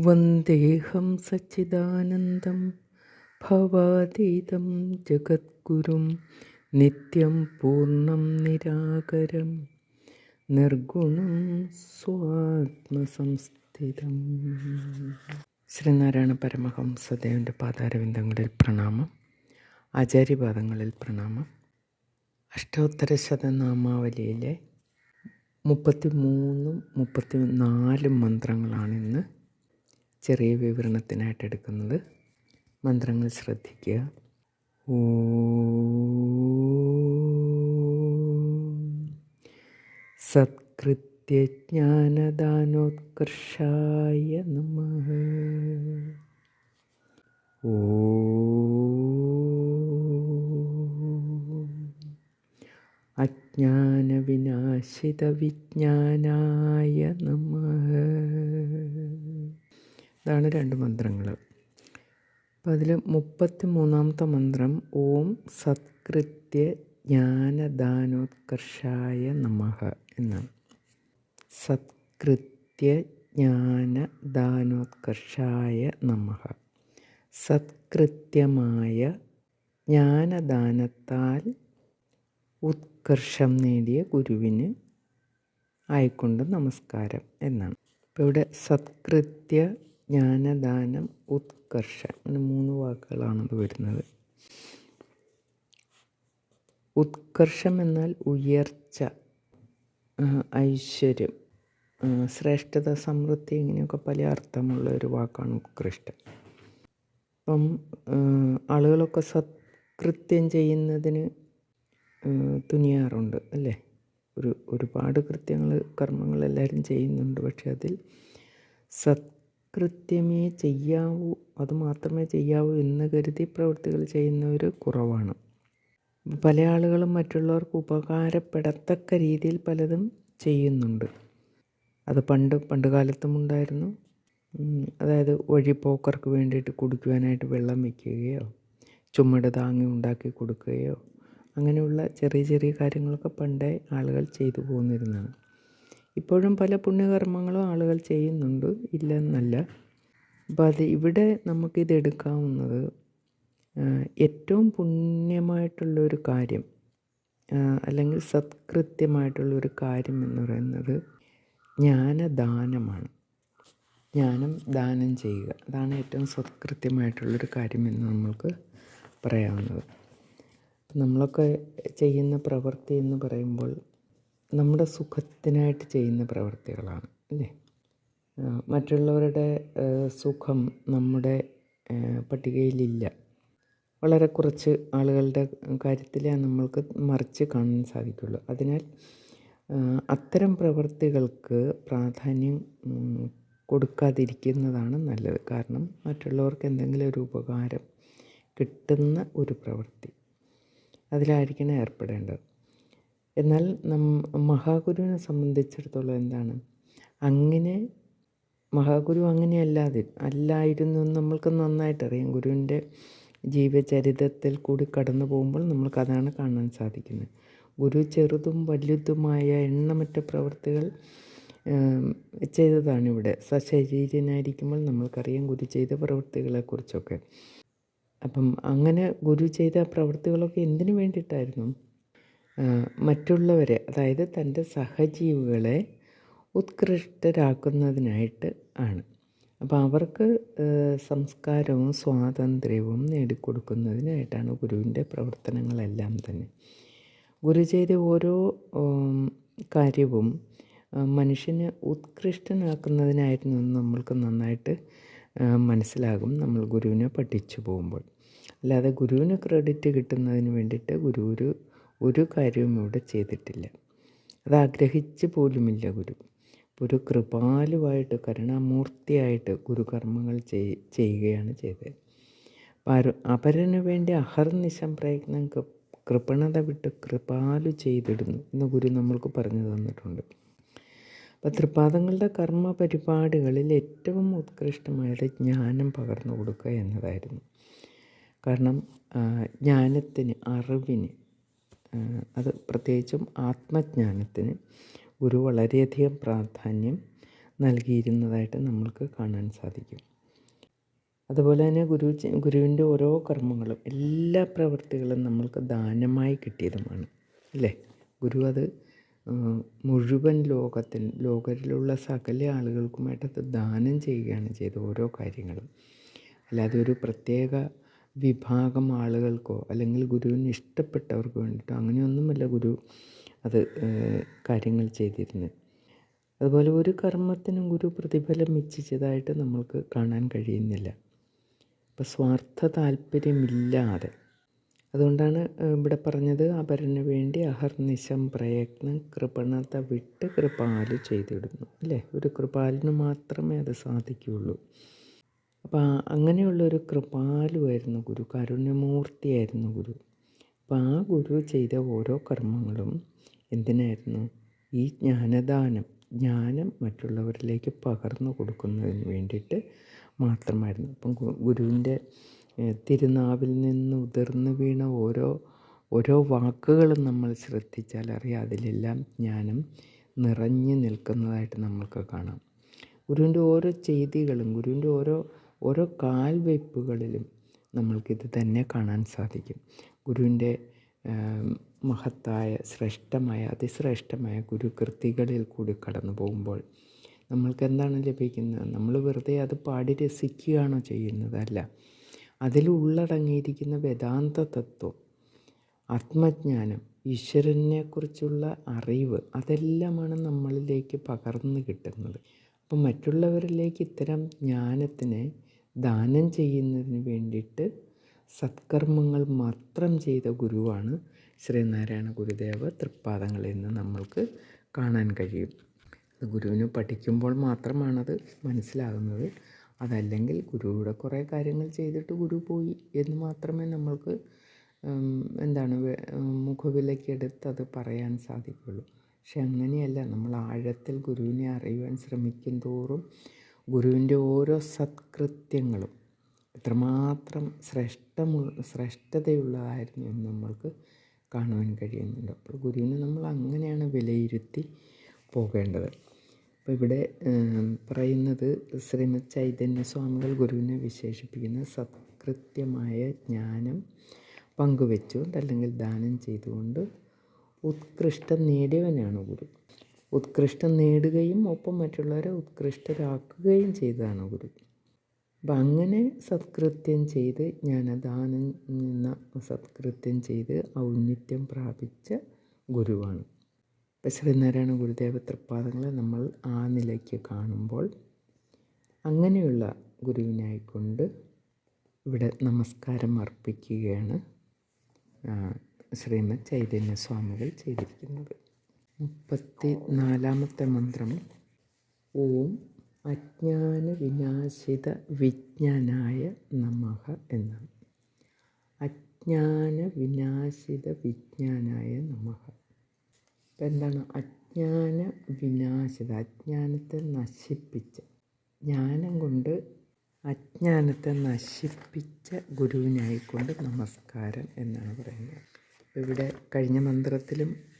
വന്ദേഹം സച്ചിദാനന്ദം ഭവാതീതം ജഗദ്ഗുരും നിത്യം പൂർണം നിരാകരം നിർഗുണം സ്വാത്മസംസ്ഥിതം ശ്രീനാരായണ പരമഹംസദേവന്റെ പാതാരവിന്ദങ്ങളിൽ പ്രണാമം. ആചാര്യപാദങ്ങളിൽ പ്രണാമം. അഷ്ടോത്തര ശതനാമാവലിയിലെ മുപ്പത്തി മൂന്നും മുപ്പത്തി നാലും മന്ത്രങ്ങളാണ് ഇന്ന് ചെറിയ വിവരണത്തിനായിട്ട് എടുക്കുന്നത്. മന്ത്രങ്ങൾ ശ്രദ്ധിക്കുക. ഓ. സത്കൃത്യജ്ഞാനദാനോത്കർഷായ നമ. ഓ. അജ്ഞാനവിനാശിതവിജ്ഞാനായ നമ ഇതാണ് രണ്ട് മന്ത്രങ്ങൾ അപ്പം അതിൽ മുപ്പത്തി മൂന്നാമത്തെ മന്ത്രം ഓം സത്കൃത്യ ജ്ഞാനദാനോത്കർഷായ നമ എന്നാണ്. സത്കൃത്യ ജ്ഞാനദാനോത്കർഷായ നമ സത്കൃത്യമായ ജ്ഞാനദാനത്താൽ ഉത്കർഷം നേടിയ ഗുരുവിന് ആയിക്കൊണ്ട് നമസ്കാരം എന്നാണ്. ഇപ്പോൾ ഇവിടെ സത്കൃത്യ ജ്ഞാനദാനം ഉത്കർഷം അങ്ങനെ മൂന്ന് വാക്കുകളാണത് വരുന്നത്. ഉത്കർഷം എന്നാൽ ഉയർച്ച ഐശ്വര്യം ശ്രേഷ്ഠത സമൃദ്ധി ഇങ്ങനെയൊക്കെ പല അർത്ഥമുള്ള ഒരു വാക്കാണ് ഉത്കൃഷ്ടം. അപ്പം ആളുകളൊക്കെ സത്കൃത്യം ചെയ്യുന്നതിന് തുനിയാറുണ്ട് അല്ലേ? ഒരു ഒരുപാട് കൃത്യങ്ങൾ കർമ്മങ്ങൾ എല്ലാവരും ചെയ്യുന്നുണ്ട്. പക്ഷെ അതിൽ സത്കൃത്യമേ ചെയ്യാവൂ അത് മാത്രമേ ചെയ്യാവൂ എന്ന് കരുതി പ്രവൃത്തികൾ ചെയ്യുന്നവർ കുറവാണ്. പല ആളുകളും മറ്റുള്ളവർക്ക് ഉപകാരപ്പെടത്തക്ക രീതിയിൽ പലതും ചെയ്യുന്നുണ്ട്. അത് പണ്ട് പണ്ട് കാലത്തും ഉണ്ടായിരുന്നു. അതായത് വഴിപ്പോക്കർക്ക് വേണ്ടിയിട്ട് കുടിക്കുവാനായിട്ട് വെള്ളം വയ്ക്കുകയോ ചുമട് താങ്ങി ഉണ്ടാക്കി കൊടുക്കുകയോ അങ്ങനെയുള്ള ചെറിയ ചെറിയ കാര്യങ്ങളൊക്കെ പണ്ടേ ആളുകൾ ചെയ്തു പോന്നിരുന്നതാണ്. ഇപ്പോഴും പല പുണ്യകർമ്മങ്ങളും ആളുകൾ ചെയ്യുന്നുണ്ട്. ഇല്ലെന്നല്ല. അപ്പോൾ അത് ഇവിടെ നമുക്കിത് എടുക്കാവുന്നത് ഏറ്റവും പുണ്യമായിട്ടുള്ളൊരു കാര്യം അല്ലെങ്കിൽ സത്കൃത്യമായിട്ടുള്ളൊരു കാര്യം എന്ന് പറയുന്നത് ജ്ഞാനദാനമാണ്. ജ്ഞാനം ദാനം ചെയ്യുക. അതാണ് ഏറ്റവും സത്കൃത്യമായിട്ടുള്ളൊരു കാര്യമെന്ന് നമ്മൾക്ക് പറയാവുന്നത്. നമ്മളൊക്കെ ചെയ്യുന്ന പ്രവൃത്തി എന്ന് പറയുമ്പോൾ നമ്മുടെ സുഖത്തിനായിട്ട് ചെയ്യുന്ന പ്രവൃത്തികളാണ് അല്ലേ? മറ്റുള്ളവരുടെ സുഖം നമ്മുടെ പട്ടികയിലില്ല. വളരെ കുറച്ച് ആളുകളുടെ കാര്യത്തിലേ നമ്മൾക്ക് മറിച്ച് കാണാൻ സാധിക്കുള്ളൂ. അതിനാൽ അത്തരം പ്രവൃത്തികൾക്ക് പ്രാധാന്യം കൊടുക്കാതിരിക്കുന്നതാണ് നല്ലത്. കാരണം മറ്റുള്ളവർക്ക് എന്തെങ്കിലും ഒരു ഉപകാരം കിട്ടുന്ന ഒരു പ്രവൃത്തി. അതിലായിരിക്കണം ഏർപ്പെടേണ്ടത്. എന്നാൽ നം മഹാഗുരുവിനെ സംബന്ധിച്ചിടത്തോളം എന്താണ്? അങ്ങനെ മഹാഗുരു അങ്ങനെയല്ലാതെ അല്ലായിരുന്നു എന്ന് നമ്മൾക്ക് നന്നായിട്ടറിയാം ഗുരുവിന്റെ ജീവചരിതത്തിൽ കൂടി കടന്നു പോകുമ്പോൾ നമ്മൾക്കതാണ് കാണാൻ സാധിക്കുന്നത്. ഗുരു ചെറുതും വലുതുമായ എണ്ണമറ്റ പ്രവൃത്തികൾ ചെയ്തതാണ് ഇവിടെ സശരീരനായിരിക്കുമ്പോൾ നമ്മൾക്കറിയാം ഗുരു ചെയ്ത പ്രവൃത്തികളെക്കുറിച്ചൊക്കെ അപ്പം അങ്ങനെ ഗുരു ചെയ്ത പ്രവൃത്തികളൊക്കെ എന്തിനു വേണ്ടിയിട്ടായിരുന്നു? മറ്റുള്ളവരെ അതായത് തന്റെ സഹജീവികളെ ഉത്കൃഷ്ടരാക്കുന്നതിനായിട്ട് ആണ്. അപ്പോൾ അവർക്ക് സംസ്കാരവും സ്വാതന്ത്ര്യവും നേടിക്കൊടുക്കുന്നതിനായിട്ടാണ് ഗുരുവിന്റെ പ്രവർത്തനങ്ങളെല്ലാം തന്നെ. ഗുരു ചെയ്ത ഓരോ കാര്യവും മനുഷ്യനെ ഉത്കൃഷ്ടനാക്കുന്നതിനായിരുന്നു നമ്മൾക്ക് നന്നായിട്ട് മനസ്സിലാകും നമ്മൾ ഗുരുവിനെ പഠിച്ചു പോകുമ്പോൾ. അല്ലാതെ ഗുരുവിന് ക്രെഡിറ്റ് കിട്ടുന്നതിന് വേണ്ടിയിട്ട് ഗുരു ഒരു ഒരു കാര്യവും ഇവിടെ ചെയ്തിട്ടില്ല. അത് ആഗ്രഹിച്ച് പോലുമില്ല ഗുരു. ഒരു കൃപാലുവായിട്ട് കരുണാമൂർത്തിയായിട്ട് ഗുരുകർമ്മങ്ങൾ ചെയ് ചെയ്യുകയാണ് ചെയ്തത്. അപ്പം അപരന് വേണ്ടി അഹർനിശം പ്രയത്നം കൃപണത വിട്ട് കൃപാലു ചെയ്തിടുന്നു എന്ന് ഗുരു നമ്മൾക്ക് പറഞ്ഞു തന്നിട്ടുണ്ട്. അപ്പം തൃപാദങ്ങളുടെ കർമ്മ പരിപാടികളിൽ ഏറ്റവും ഉത്കൃഷ്ടമായത് ജ്ഞാനം പകർന്നു കൊടുക്കുക എന്നതായിരുന്നു. കാരണം ജ്ഞാനത്തിന് അറിവിന് അത് പ്രത്യേകിച്ചും ആത്മജ്ഞാനത്തിന് ഗുരു വളരെയധികം പ്രാധാന്യം നൽകിയിരുന്നതായിട്ട് നമ്മൾക്ക് കാണാൻ സാധിക്കും. അതുപോലെ തന്നെ ഗുരു ഗുരുവിന്റെ ഓരോ കർമ്മങ്ങളും എല്ലാ പ്രവൃത്തികളും നമ്മൾക്ക് ദാനമായി കിട്ടിയതുമാണ് അല്ലേ? ഗുരു അത് മുഴുവൻ ലോകത്തിൽ ലോകത്തിലുള്ള സകല ആളുകൾക്കുമായിട്ട് അത് ദാനം ചെയ്യുകയാണ് ചെയ്തത് ഓരോ കാര്യങ്ങളും. അല്ലാതെ ഒരു പ്രത്യേക വിഭാഗം ആളുകൾക്കോ അല്ലെങ്കിൽ ഗുരുവിന് ഇഷ്ടപ്പെട്ടവർക്ക് വേണ്ടിയിട്ടോ അങ്ങനെയൊന്നുമല്ല ഗുരു അത് കാര്യങ്ങൾ ചെയ്തിരുന്നത്. അതുപോലെ ഒരു കർമ്മത്തിനും ഗുരു പ്രതിഫലം ഇച്ഛിച്ചതായിട്ട് നമ്മൾക്ക് കാണാൻ കഴിയുന്നില്ല. അപ്പോൾ സ്വാർത്ഥ താല്പര്യമില്ലാതെ. അതുകൊണ്ടാണ് ഇവിടെ പറഞ്ഞത് അപരന് വേണ്ടി അഹർനിശം പ്രയത്നം കൃപണത വിട്ട് കൃപാൽ ചെയ്തിടുന്നു. അല്ലേ? ഒരു കൃപാലിന് മാത്രമേ അത് സാധിക്കുകയുള്ളൂ. അപ്പോൾ അങ്ങനെയുള്ളൊരു കൃപാലുവായിരുന്നു ഗുരു കാരുണ്യമൂർത്തിയായിരുന്നു ഗുരു. അപ്പോൾ ആ ഗുരു ചെയ്ത ഓരോ കർമ്മങ്ങളും എന്തിനായിരുന്നു? ഈ ജ്ഞാനദാനം ജ്ഞാനം മറ്റുള്ളവരിലേക്ക് പകർന്നു കൊടുക്കുന്നതിന് വേണ്ടിയിട്ട് മാത്രമായിരുന്നു. അപ്പം ഗുരുവിന്റെ തിരുനാവിൽ നിന്ന് ഉതിർന്നു വീണ ഓരോ ഓരോ വാക്കുകളും നമ്മൾ ശ്രദ്ധിച്ചാൽ അറിയാം അതിലെല്ലാം ജ്ഞാനം നിറഞ്ഞു നിൽക്കുന്നതായിട്ട് നമ്മൾക്ക് കാണാം. ഗുരുവിന്റെ ഓരോ ചെയ്തികളും ഗുരുവിന്റെ ഓരോ ഓരോ കാൽവയ്പ്പുകളിലും നമ്മൾക്കിത് തന്നെ കാണാൻ സാധിക്കും. ഗുരുവിന്റെ മഹത്തായ ശ്രേഷ്ഠമായ അതിശ്രേഷ്ഠമായ ഗുരുകൃതികളിൽ കൂടി കടന്നു പോകുമ്പോൾ നമ്മൾക്ക് എന്താണ് ലഭിക്കുന്നത്? നമ്മൾ വെറുതെ അത് പാടി രസിക്കുകയാണോ ചെയ്യുന്നതല്ല. അതിൽ ഉള്ളടങ്ങിയിരിക്കുന്ന വേദാന്ത തത്വം ആത്മജ്ഞാനം ഈശ്വരനെക്കുറിച്ചുള്ള അറിവ് അതെല്ലാമാണ് നമ്മളിലേക്ക് പകർന്നു കിട്ടുന്നത്. അപ്പം മറ്റുള്ളവരിലേക്ക് ഇത്തരം ജ്ഞാനത്തിനെ ദാനം ചെയ്യുന്നതിന് വേണ്ടിയിട്ട് സത്കർമ്മങ്ങൾ മാത്രം ചെയ്ത ഗുരുവാണ് ശ്രീനാരായണ ഗുരുദേവ തൃപ്പാദങ്ങളിൽ നിന്ന് നമ്മൾക്ക് കാണാൻ കഴിയും. അത് ഗുരുവിന് പഠിക്കുമ്പോൾ മാത്രമാണത് മനസ്സിലാകുന്നത്. അതല്ലെങ്കിൽ ഗുരുവിടെ കുറേ കാര്യങ്ങൾ ചെയ്തിട്ട് ഗുരു പോയി എന്ന് മാത്രമേ നമ്മൾക്ക് എന്താണ് മുഖവിലക്കെടുത്ത് അത് പറയാൻ സാധിക്കുള്ളൂ. പക്ഷെ അങ്ങനെയല്ല. നമ്മൾ ആഴത്തിൽ ഗുരുവിനെ അറിയുവാൻ ശ്രമിക്കും തോറും ഗുരുവിന്റെ ഓരോ സത്കൃത്യങ്ങളും എത്രമാത്രം ശ്രേഷ്ഠമു ശ്രേഷ്ഠതയുള്ളതായിരുന്നു എന്ന് നമ്മൾക്ക് കാണുവാൻ കഴിയുന്നുണ്ട്. അപ്പോൾ ഗുരുവിനെ നമ്മൾ അങ്ങനെയാണ് വിലയിരുത്തി പോകേണ്ടത്. അപ്പോൾ ഇവിടെ പറയുന്നത് ശ്രീമദ് ചൈതന്യ സ്വാമികൾ ഗുരുവിനെ വിശേഷിപ്പിക്കുന്ന സത്കൃത്യമായ ജ്ഞാനം പങ്കുവെച്ചുകൊണ്ട് അല്ലെങ്കിൽ ദാനം ചെയ്തുകൊണ്ട് ഉത്കൃഷ്ടം നേടിയവനാണ് ഗുരു. ഉത്കൃഷ്ടം നേടുകയും ഒപ്പം മറ്റുള്ളവരെ ഉത്കൃഷ്ടരാക്കുകയും ചെയ്തതാണ് ഗുരു. അപ്പം അങ്ങനെ സത്കൃത്യം ചെയ്ത് ജ്ഞാനദാനം എന്ന സത്കൃത്യം ചെയ്ത് ഔന്നിത്യം പ്രാപിച്ച ഗുരുവാണ്. ഇപ്പം ശ്രീനാരായണ ഗുരുദേവ തൃപ്പാദങ്ങളെ നമ്മൾ ആ നിലയ്ക്ക് കാണുമ്പോൾ അങ്ങനെയുള്ള ഗുരുവിനായിക്കൊണ്ട് ഇവിടെ നമസ്കാരം അർപ്പിക്കുകയാണ് ശ്രീമദ് ചൈതന്യ സ്വാമികൾ ചെയ്തിരിക്കുന്നത്. മുപ്പത്തി നാലാമത്തെ മന്ത്രം. ഓം അജ്ഞാന വിനാശിത വിജ്ഞാനായ നമഃ എന്നാണ് അജ്ഞാന വിനാശിത വിജ്ഞാനായ നമഃ. ഇപ്പം എന്താണ്? അജ്ഞാന വിനാശിത അജ്ഞാനത്തെ നശിപ്പിച്ച. ജ്ഞാനം കൊണ്ട് അജ്ഞാനത്തെ നശിപ്പിച്ച ഗുരുവിനായിക്കൊണ്ട് നമസ്കാരം എന്നാണ് പറയുന്നത്. ഇവിടെ കഴിഞ്ഞ മന്ത്രത്തിലും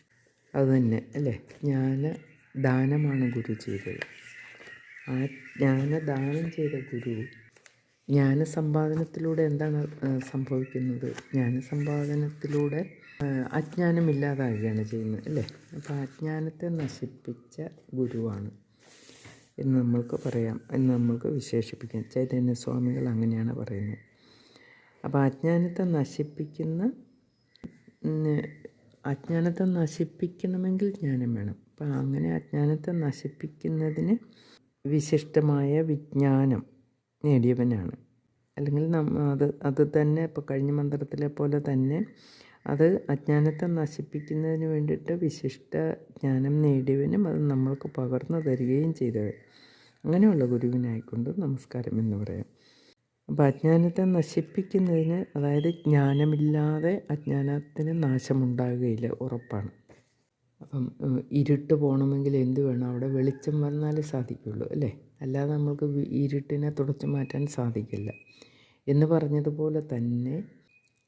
അതുതന്നെ അല്ലേ? ജ്ഞാന ദാനമാണ് ഗുരു ചെയ്തത്. ആ ജ്ഞാനദാനം ചെയ്ത ഗുരു ജ്ഞാനസമ്പാദനത്തിലൂടെ എന്താണ് സംഭവിക്കുന്നത്? ജ്ഞാനസമ്പാദനത്തിലൂടെ അജ്ഞാനമില്ലാതാകുകയാണ് ചെയ്യുന്നത് അല്ലേ? അപ്പോൾ അജ്ഞാനത്തെ നശിപ്പിച്ച ഗുരുവാണ്. എന്ന് നമ്മൾക്ക് പറയാം എന്ന് നമ്മൾക്ക് വിശേഷിപ്പിക്കാം. ചൈതന്യ സ്വാമികൾ അങ്ങനെയാണ് പറയുന്നത്. അപ്പോൾ അജ്ഞാനത്തെ നശിപ്പിക്കുന്ന അജ്ഞാനത്തെ നശിപ്പിക്കണമെങ്കിൽ ജ്ഞാനം വേണം. അപ്പം അങ്ങനെ അജ്ഞാനത്തെ നശിപ്പിക്കുന്നതിന് വിശിഷ്ടമായ വിജ്ഞാനം നേടിയവനാണ്. അല്ലെങ്കിൽ നമ്മ അത് അത് തന്നെ ഇപ്പോൾ കഴിഞ്ഞ മന്ത്രത്തിലെ പോലെ തന്നെ അത് അജ്ഞാനത്തെ നശിപ്പിക്കുന്നതിന് വേണ്ടിയിട്ട് വിശിഷ്ട ജ്ഞാനം നേടിയവനും അത് നമ്മൾക്ക് പകർന്നു തരികയും ചെയ്തവൻ. അങ്ങനെയുള്ള ഗുരുവിനായിക്കൊണ്ട് നമസ്കാരം എന്ന് പറയാം. അപ്പോൾ അജ്ഞാനത്തെ നശിപ്പിക്കുന്നതിന് അതായത് ജ്ഞാനമില്ലാതെ അജ്ഞാനത്തിന് നാശമുണ്ടാകുകയില്ല ഉറപ്പാണ്. അപ്പം ഇരുട്ട് പോകണമെങ്കിൽ എന്ത് വേണം? അവിടെ വെളിച്ചം വന്നാലേ സാധിക്കുള്ളൂ അല്ലേ? അല്ലാതെ നമ്മൾക്ക് ഇരുട്ടിനെ തുടച്ചു മാറ്റാൻ സാധിക്കില്ല. എന്ന് പറഞ്ഞതുപോലെ തന്നെ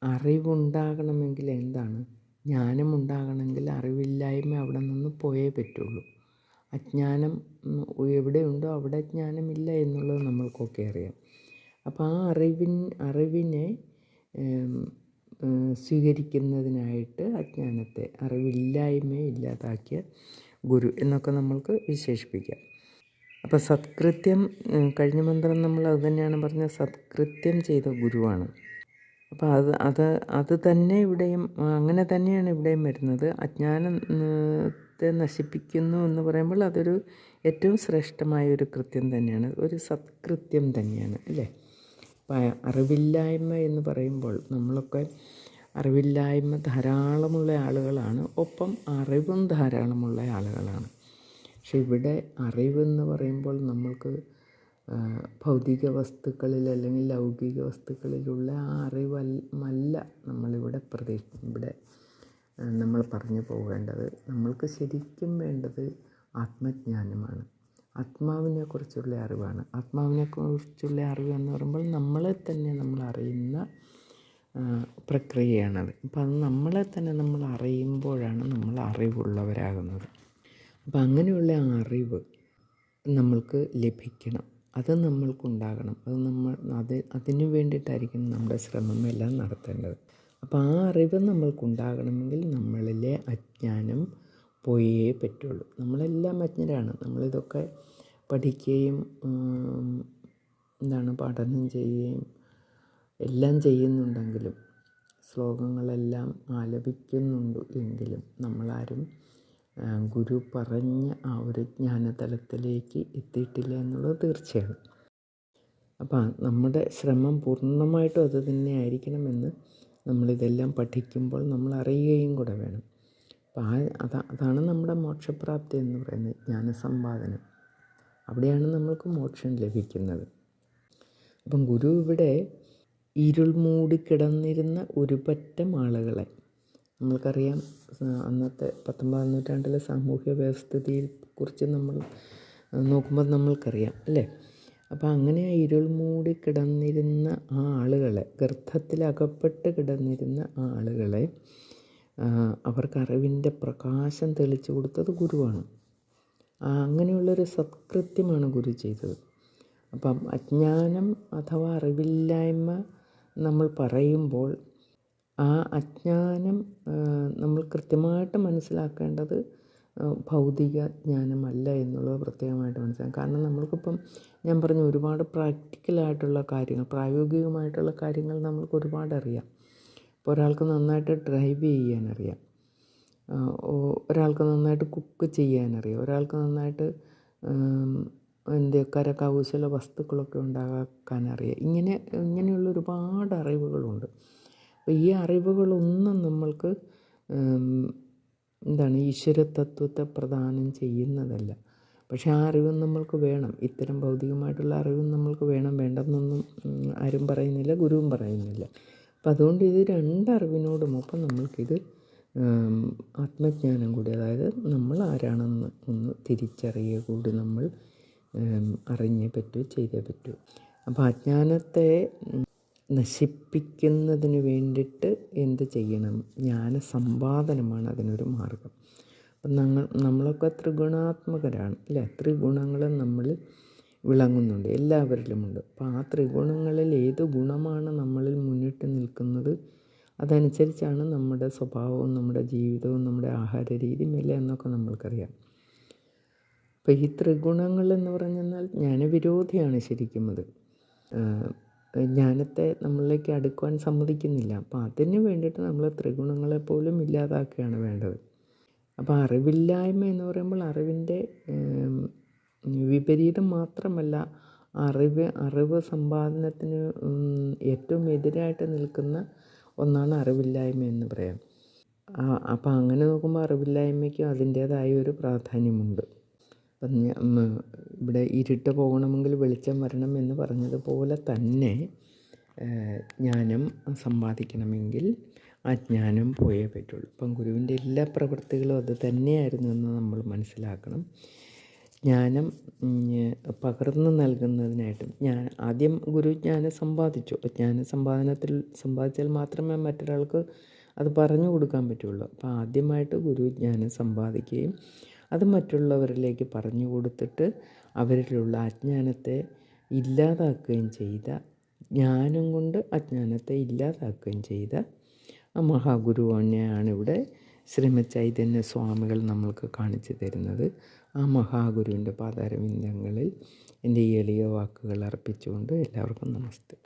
അറിവുണ്ടാകണമെങ്കിൽ എന്താണ്? ജ്ഞാനം ഉണ്ടാകണമെങ്കിൽ അറിവില്ലായ്മ അവിടെ നിന്ന് പോയേ പറ്റുള്ളൂ. അജ്ഞാനം എവിടെയുണ്ടോ അവിടെ ജ്ഞാനമില്ല എന്നുള്ളത് നമ്മൾക്കൊക്കെ അറിയാം. അപ്പോൾ ആ അറിവിൻ അറിവിനെ സ്വീകരിക്കുന്നതിനായിട്ട് അജ്ഞാനത്തെ അറിവില്ലായ്മയെ ഇല്ലാതാക്കിയ ഗുരു എന്നൊക്കെ നമ്മൾക്ക് വിശേഷിപ്പിക്കാം. അപ്പോൾ സത്കൃത്യം കഴിഞ്ഞ മന്ത്രം നമ്മൾ അത് തന്നെയാണ് പറഞ്ഞത് സത്കൃത്യം ചെയ്ത ഗുരുവാണ്. അപ്പോൾ അത് അത് അത് തന്നെ ഇവിടെയും അങ്ങനെ തന്നെയാണ് ഇവിടെയും വരുന്നത്. അജ്ഞാനത്തെ നശിപ്പിക്കുന്നു എന്ന് പറയുമ്പോൾ അതൊരു ഏറ്റവും ശ്രേഷ്ഠമായ ഒരു കൃത്യം തന്നെയാണ്. ഒരു സത്കൃത്യം തന്നെയാണ് അല്ലേ? അപ്പം അറിവില്ലായ്മ എന്ന് പറയുമ്പോൾ നമ്മളൊക്കെ അറിവില്ലായ്മ ധാരാളമുള്ള ആളുകളാണ്. ഒപ്പം അറിവും ധാരാളമുള്ള ആളുകളാണ്. പക്ഷെ ഇവിടെ അറിവെന്ന് പറയുമ്പോൾ നമ്മൾക്ക് ഭൗതിക വസ്തുക്കളിൽ അല്ലെങ്കിൽ ലൗകിക വസ്തുക്കളിലുള്ള ആ അറിവല്ല നമ്മളിവിടെ പ്രതീ ഇവിടെ നമ്മൾ പറഞ്ഞു പോകേണ്ടത്. നമ്മൾക്ക് ശരിക്കും വേണ്ടത് ആത്മജ്ഞാനമാണ്. ആത്മാവിനെക്കുറിച്ചുള്ള അറിവാണ്. ആത്മാവിനെക്കുറിച്ചുള്ള അറിവ് എന്ന് പറയുമ്പോൾ നമ്മളെ തന്നെ നമ്മൾ അറിയുന്ന പ്രക്രിയയാണത്. അപ്പം അത് നമ്മളെ തന്നെ നമ്മൾ അറിയുമ്പോഴാണ് നമ്മൾ അറിവുള്ളവരാകുന്നത്. അപ്പം അങ്ങനെയുള്ള അറിവ് നമ്മൾക്ക് ലഭിക്കണം. അത് നമ്മൾക്കുണ്ടാകണം. അത് നമ്മൾ അത് അതിനു വേണ്ടിയിട്ടായിരിക്കും നമ്മുടെ ശ്രമം എല്ലാം നടത്തേണ്ടത്. അപ്പോൾ ആ അറിവ് നമ്മൾക്കുണ്ടാകണമെങ്കിൽ നമ്മളിലെ അജ്ഞാനം പോയേ പറ്റുള്ളൂ. നമ്മളെല്ലാം അജ്ഞരാണ്. നമ്മളിതൊക്കെ പഠിക്കുകയും എന്താണ് പഠനം ചെയ്യുകയും എല്ലാം ചെയ്യുന്നുണ്ടെങ്കിലും ശ്ലോകങ്ങളെല്ലാം ആലപിക്കുന്നുണ്ട് എങ്കിലും നമ്മളാരും ഗുരു പറഞ്ഞ ആ ഒരു ജ്ഞാനതലത്തിലേക്ക് എത്തിയിട്ടില്ല എന്നുള്ളത് തീർച്ചയാണ്. അപ്പം നമ്മുടെ ശ്രമം പൂർണമായിട്ടും അത് തന്നെ ആയിരിക്കണമെന്ന് നമ്മളിതെല്ലാം പഠിക്കുമ്പോൾ നമ്മൾ അറിയുകയും കൂടെ വേണം. അപ്പം ആ അതാ അതാണ് നമ്മുടെ മോക്ഷപ്രാപ്തി എന്ന് പറയുന്നത് ജ്ഞാനസമ്പാദനം. അവിടെയാണ് നമ്മൾക്ക് മോക്ഷം ലഭിക്കുന്നത്. അപ്പം ഗുരു ഇവിടെ ഇരുൾ മൂടിക്കിടന്നിരുന്ന ഒരു പറ്റം ആളുകളെ. നമ്മൾക്കറിയാം അന്നത്തെ പത്തൊമ്പതാം നൂറ്റാണ്ടിലെ സാമൂഹ്യ വ്യവസ്ഥിതിയെ കുറിച്ച് നമ്മൾ നോക്കുമ്പോൾ നമ്മൾക്കറിയാം അല്ലേ? അപ്പോൾ അങ്ങനെ ആ ഇരുൾ മൂടി കിടന്നിരുന്ന ആ ആളുകളെ ഗർഭത്തിലകപ്പെട്ട് കിടന്നിരുന്ന ആ ആളുകളെ അവർക്ക് അറിവിന്റെ പ്രകാശം തെളിച്ചു കൊടുത്തത് ഗുരുവാണ്. അങ്ങനെയുള്ളൊരു സത്കൃത്യമാണ് ഗുരു ചെയ്തത്. അപ്പം അജ്ഞാനം അഥവാ അറിവില്ലായ്മ നമ്മൾ പറയുമ്പോൾ ആ അജ്ഞാനം നമ്മൾ കൃത്യമായിട്ട് മനസ്സിലാക്കേണ്ടത് ഭൗതിക ജ്ഞാനമല്ല എന്നുള്ളത് പ്രത്യേകമായിട്ട് മനസ്സിലാക്കാം കാരണം നമ്മൾക്കിപ്പം ഞാൻ പറഞ്ഞു ഒരുപാട് പ്രാക്ടിക്കലായിട്ടുള്ള കാര്യങ്ങൾ പ്രായോഗികമായിട്ടുള്ള കാര്യങ്ങൾ നമ്മൾക്ക് ഒരുപാട് അറിയാം ഒരാൾക്ക് നന്നായിട്ട് ഡ്രൈവ് ചെയ്യാനറിയാം. ഒരാൾക്ക് നന്നായിട്ട് കുക്ക് ചെയ്യാനറിയാം. ഒരാൾക്ക് നന്നായിട്ട് എന്ത് കരകൗശല വസ്തുക്കളൊക്കെ ഉണ്ടാക്കാനറിയാം. ഇങ്ങനെ ഇങ്ങനെയുള്ള ഒരുപാട് അറിവുകളുണ്ട്. അപ്പോൾ ഈ അറിവുകളൊന്നും നമ്മൾക്ക് എന്താണ് ഈശ്വര തത്വത്തെ പ്രദാനം ചെയ്യുന്നതല്ല. പക്ഷേ ആ അറിവും നമ്മൾക്ക് വേണം. ഇത്തരം ഭൗതികമായിട്ടുള്ള അറിവും നമ്മൾക്ക് വേണം. വേണ്ടെന്നൊന്നും ആരും പറയുന്നില്ല ഗുരുവും പറയുന്നില്ല. അപ്പം അതുകൊണ്ട് ഇത് രണ്ടറിവിനോടും ഒപ്പം നമ്മൾക്കിത് ആത്മജ്ഞാനം കൂടി അതായത് നമ്മൾ ആരാണെന്ന് ഒന്ന് തിരിച്ചറിയുക കൂടി നമ്മൾ അറിഞ്ഞേ പറ്റൂ ചെയ്തേ പറ്റൂ. അപ്പോൾ അജ്ഞാനത്തെ നശിപ്പിക്കുന്നതിന് വേണ്ടിയിട്ട് എന്ത് ചെയ്യണം? ജ്ഞാന സമ്പാദനമാണ് അതിനൊരു മാർഗം. അപ്പം നമ്മൾ നമ്മളൊക്കെ ത്രിഗുണാത്മകരാണ് അല്ലേ? ത്രിഗുണങ്ങൾ നമ്മളിൽ വിളങ്ങുന്നുണ്ട്. എല്ലാവരിലുമുണ്ട്. അപ്പോൾ ആ ത്രിഗുണങ്ങളിൽ ഏത് ഗുണമാണ് നമ്മളിൽ മുന്നിട്ട് നിൽക്കുന്നത്? അതനുസരിച്ചാണ് നമ്മുടെ സ്വഭാവവും നമ്മുടെ ജീവിതവും നമ്മുടെ ആഹാര രീതിയും എല്ലാം എന്നൊക്കെ നമ്മൾക്കറിയാം. അപ്പോൾ ഈ ത്രിഗുണങ്ങൾ എന്ന് പറഞ്ഞാൽ ജ്ഞാനവിരോധിയാണ് ശരിക്കും അത്. ജ്ഞാനത്തെ നമ്മളിലേക്ക് അടുക്കുവാൻ സമ്മതിക്കുന്നില്ല. അപ്പോൾ അതിന് വേണ്ടിയിട്ട് നമ്മൾ ത്രിഗുണങ്ങളെ പോലും ഇല്ലാതാക്കുകയാണ് വേണ്ടത്. അപ്പോൾ അറിവില്ലായ്മ എന്ന് പറയുമ്പോൾ അറിവിന്റെ വിപരീതം മാത്രമല്ല അറിവ് അറിവ് സമ്പാദനത്തിന് ഏറ്റവും എതിരായിട്ട് നിൽക്കുന്ന ഒന്നാണ് അറിവില്ലായ്മ എന്ന് പറയാം. അപ്പം അങ്ങനെ നോക്കുമ്പോൾ അറിവില്ലായ്മയ്ക്കും അതിന്റേതായ ഒരു പ്രാധാന്യമുണ്ട്. അപ്പം ഇവിടെ ഇരുട്ട് പോകണമെങ്കിൽ വെളിച്ചം വരണം എന്ന് പറഞ്ഞതുപോലെ തന്നെ ജ്ഞാനം സമ്പാദിക്കണമെങ്കിൽ ആ ജ്ഞാനം പോയേ പറ്റുള്ളൂ. ഇപ്പം ഗുരുവിന്റെ എല്ലാ പ്രവൃത്തികളും അത് തന്നെയായിരുന്നു എന്ന് നമ്മൾ മനസ്സിലാക്കണം. ജ്ഞാനം പകർന്നു നൽകുന്നതിനായിട്ടും ഞാൻ ആദ്യം ഗുരു ജ്ഞാനം സമ്പാദിച്ചു. ജ്ഞാന സമ്പാദനത്തിൽ സമ്പാദിച്ചാൽ മാത്രമേ മറ്റൊരാൾക്ക് അത് പറഞ്ഞു കൊടുക്കാൻ പറ്റുള്ളൂ. അപ്പോൾ ആദ്യമായിട്ട് ഗുരു ജ്ഞാനം സമ്പാദിക്കുകയും അത് മറ്റുള്ളവരിലേക്ക് പറഞ്ഞു കൊടുത്തിട്ട് അവരിലുള്ള അജ്ഞാനത്തെ ഇല്ലാതാക്കുകയും ചെയ്ത ജ്ഞാനം കൊണ്ട് അജ്ഞാനത്തെ ഇല്ലാതാക്കുകയും ചെയ്ത ആ മഹാഗുരുവിനെയാണ് ഇവിടെ ശ്രീമദ് ചൈതന്യ സ്വാമികൾ നമ്മൾക്ക് കാണിച്ചു തരുന്നത്. ആ മഹാഗുരുവിന്റെ പാദാരവിന്ദങ്ങളിൽ എന്റെ ഈ എളിയ വാക്കുകൾ അർപ്പിച്ചുകൊണ്ട് എല്ലാവർക്കും നമസ്തേ.